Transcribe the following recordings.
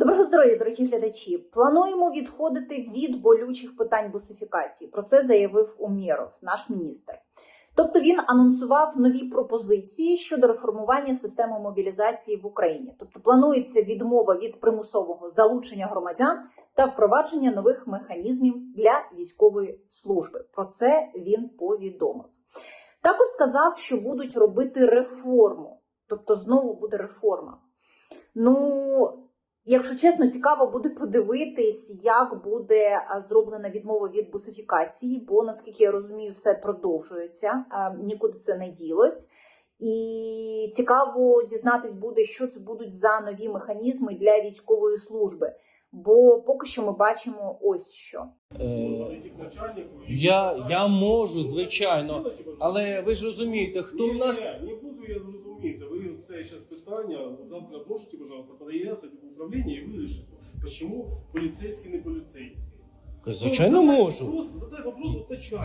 Доброго здоров'я, дорогі глядачі. Плануємо відходити від болючих питань бусифікації. Про це заявив Умєров, наш міністр. Тобто він анонсував нові пропозиції щодо реформування системи мобілізації в Україні. Тобто планується відмова від примусового залучення громадян та впровадження нових механізмів для військової служби. Про це він повідомив. Також сказав, що будуть робити реформу, тобто знову буде реформа. Ну, якщо чесно, цікаво буде подивитись, як буде зроблена відмова від бусифікації, бо наскільки я розумію, все продовжується, нікуди це не ділось. І цікаво дізнатись буде, що це будуть за нові механізми для військової служби. Бо поки що ми бачимо ось що. Е, я, я можу, звичайно, але ви ж розумієте, хто в нас. Це зараз питання завтра можете, пожалуйста, приїхати в управління і вирішити, чому поліцейський не поліцейський. Звичайно, можу. Задай вопрос.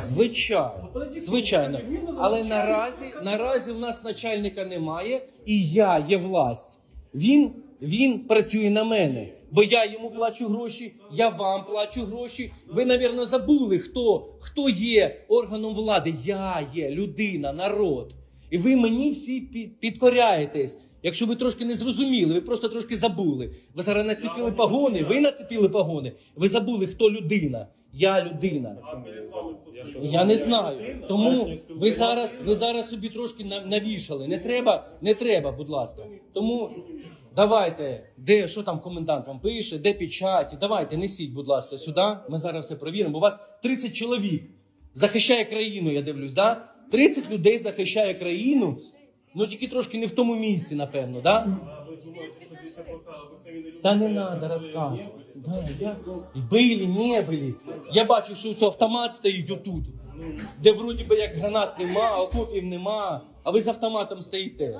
Звичайно. Звичайно. Але наразі, наразі в нас начальника немає, і я є власть. Він, він працює на мене, бо я йому плачу гроші, я вам плачу гроші. Ви, напевно, забули, хто, хто є органом влади. Я є людина, народ. І ви мені всі підкоряєтесь. Якщо ви трошки не зрозуміли, ви просто трошки забули. Ви зараз нацепили погони, ви нацепили погони. Ви забули, хто людина. Я людина. Я не знаю. Тому ви зараз, ви зараз собі трошки на- навішали. Не треба, не треба, будь ласка. Тому давайте, де що там комендант вам пише, де печаті. Давайте, несіть, будь ласка, сюди. Ми зараз все перевіримо. Бо у вас 30 чоловік захищає країну, я дивлюсь, да? 30 людей захищає країну. Ну тільки трошки не в тому місці, напевно, да? Люди? Та не треба розказувати. Да, я... Були, не були. Я бачу, що це автомат стоїть отут, де вроді би як гранат нема, окопів нема, а ви з автоматом стоїте.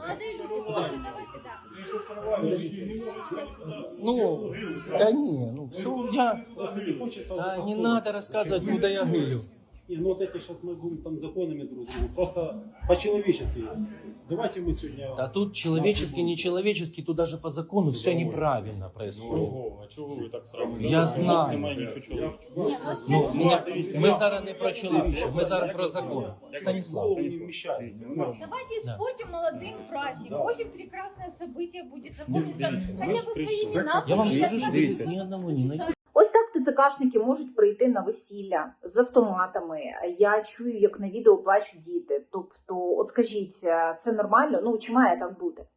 Ну, та ні, ну все, я... Не Та не треба розказувати, куди я гилю. Не, ну вот эти сейчас мы будем там законами друг другу. Просто по-человечески. Давайте мы сегодня... Та тут человеческий, не человеческий, тут даже по закону все неправильно происходит. Ого, а чого ви так сразу? Я знаю. Немає нічого чоловічого. Ну, мене- ми зараз не про чоловіче, ми зараз про закон. Станіслав. Голову не вмещается. Давайте испортим молодым праздник. Очень прекрасное событие будет запомниться хотя бы своими именами. Я вам и скажу, що рассказывать. здесь ні одного не найду. ТЦКшники можуть прийти на весілля з автоматами. Я чую, як на відео плачуть діти. Тобто, от скажіть, е, це нормально? Ну чи має так бути?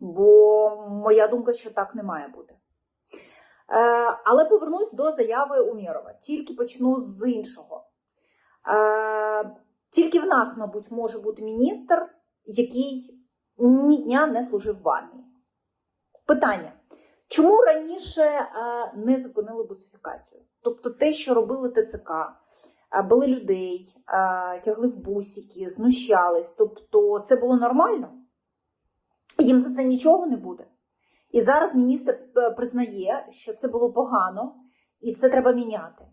Бо моя думка, що так не має бути. Е, але повернусь до заяви Умєрова. Тільки почну з іншого. Е, тільки в нас, мабуть, може бути міністр, який ні дня не служив в армії. Питання. Чому раніше е, не зупинили бусифікацію? Тобто те, що робили ТЦК, е, били людей, е, тягли в бусики, знущались. Тобто це було нормально? Їм за це нічого не буде. І зараз міністр признає, що це було погано, і це треба міняти.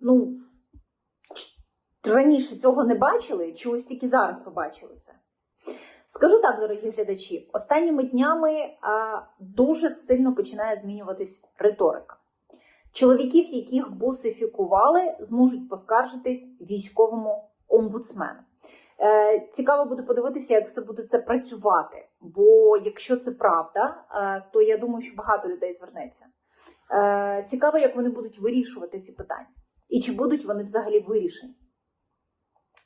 Ну, раніше цього не бачили, чи ось тільки зараз побачили це? Скажу так, дорогі глядачі, останніми днями а, дуже сильно починає змінюватись риторика. Чоловіків, яких бусифікували, зможуть поскаржитись військовому омбудсмену. Е, цікаво буде подивитися, як це буде це працювати. Бо якщо це правда, е, то я думаю, що багато людей звернеться. Е, цікаво, як вони будуть вирішувати ці питання, і чи будуть вони взагалі вирішені.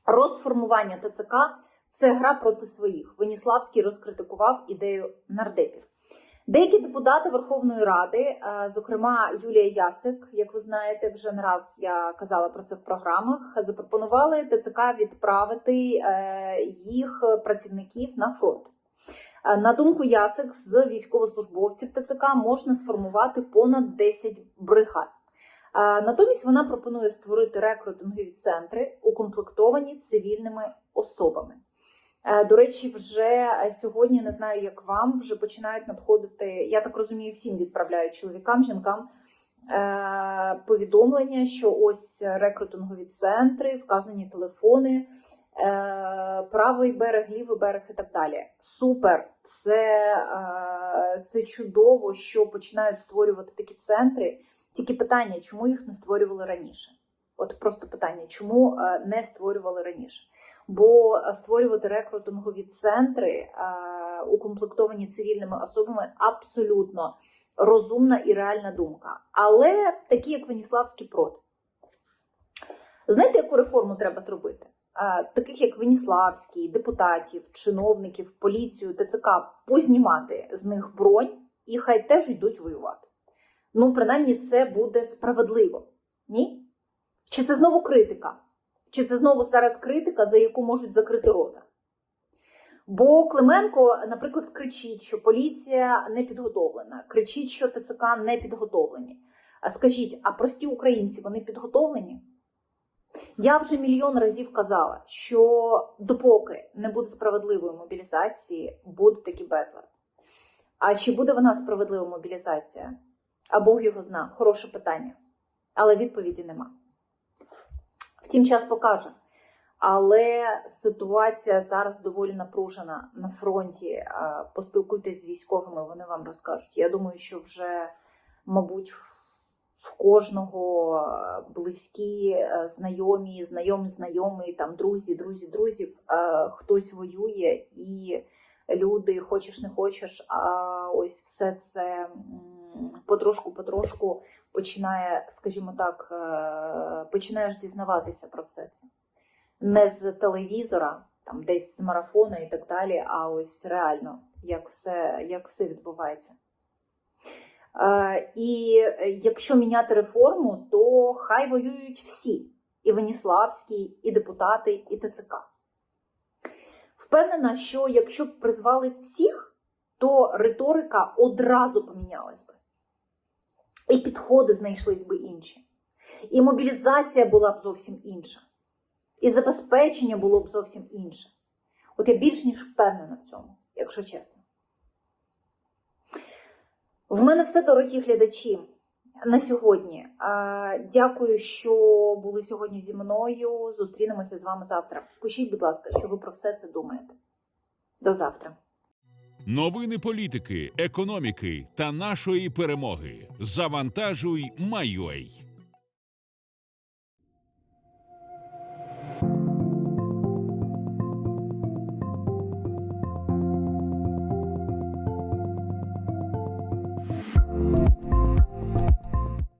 Розформування ТЦК це гра проти своїх. Веніславський розкритикував ідею нардепів. Деякі депутати Верховної Ради, е, зокрема Юлія Яцик, як ви знаєте, вже не раз я казала про це в програмах, запропонували ТЦК відправити е, їх працівників на фронт. Е, На думку Яцик, з військовослужбовців ТЦК можна сформувати понад 10 бригад. Натомість вона пропонує створити рекрутингові центри, укомплектовані цивільними особами. Е, До речі, вже е, сьогодні не знаю, як вам вже починають надходити. Я так розумію, всім відправляють чоловікам, жінкам е, повідомлення, що ось рекрутингові центри, вказані телефони. правий берег, лівий берег і так далі. Супер, це, це чудово, що починають створювати такі центри. Тільки питання, чому їх не створювали раніше? От просто питання, чому не створювали раніше? Бо е, створювати рекрутингові центри, е, укомплектовані цивільними особами, абсолютно розумна і реальна думка. Але такі, як Веніславський проти. Знаєте, яку реформу треба зробити? Е, Таких як Веніславський, депутатів, чиновників, поліцію, ТЦК познімати з них бронь і хай теж йдуть воювати. Ну, принаймні, це буде справедливо. Ні? Чи це знову критика? Чи це знову зараз критика, за яку можуть закрити рота? Бо Клименко, наприклад, кричить, що поліція не підготовлена, кричить, що ТЦК не підготовлені. А скажіть, а прості українці вони підготовлені? Я вже мільйон разів казала, що допоки не буде справедливої мобілізації, буде такий безлад. А чи буде вона справедлива мобілізація? А Бог його зна. Хороше питання. Але відповіді нема. Втім, час покаже. Але ситуація зараз доволі напружена на фронті. Поспілкуйтесь з військовими, вони вам розкажуть. Я думаю, що вже, мабуть, в- кожного е, близькі, е, знайомі, знайомі, знайомі, там друзі, друзі, друзів, е, хтось воює, і люди, хочеш не хочеш, а ось все це потрошку-потрошку починає, скажімо так, е, починаєш дізнаватися про все це. Не з телевізора, там десь з марафону і так далі, а ось реально, як все, як все відбувається. Е, І якщо міняти реформу, то хай воюють всі: і Веніславський, і депутати, і ТЦК. Впевнена, що якщо б призвали всіх, то риторика одразу помінялась би. І підходи знайшлись би інші. І мобілізація була б зовсім інша. І забезпечення було б зовсім інше. От я більш ніж впевнена в цьому, якщо чесно. В мене все, дорогі глядачі, на сьогодні. Дякую, що були сьогодні зі мною. Зустрінемося з вами завтра. Пишіть, будь ласка, що ви про все це думаєте. До завтра. Новини політики, економіки та нашої перемоги. Завантажуй, Майой.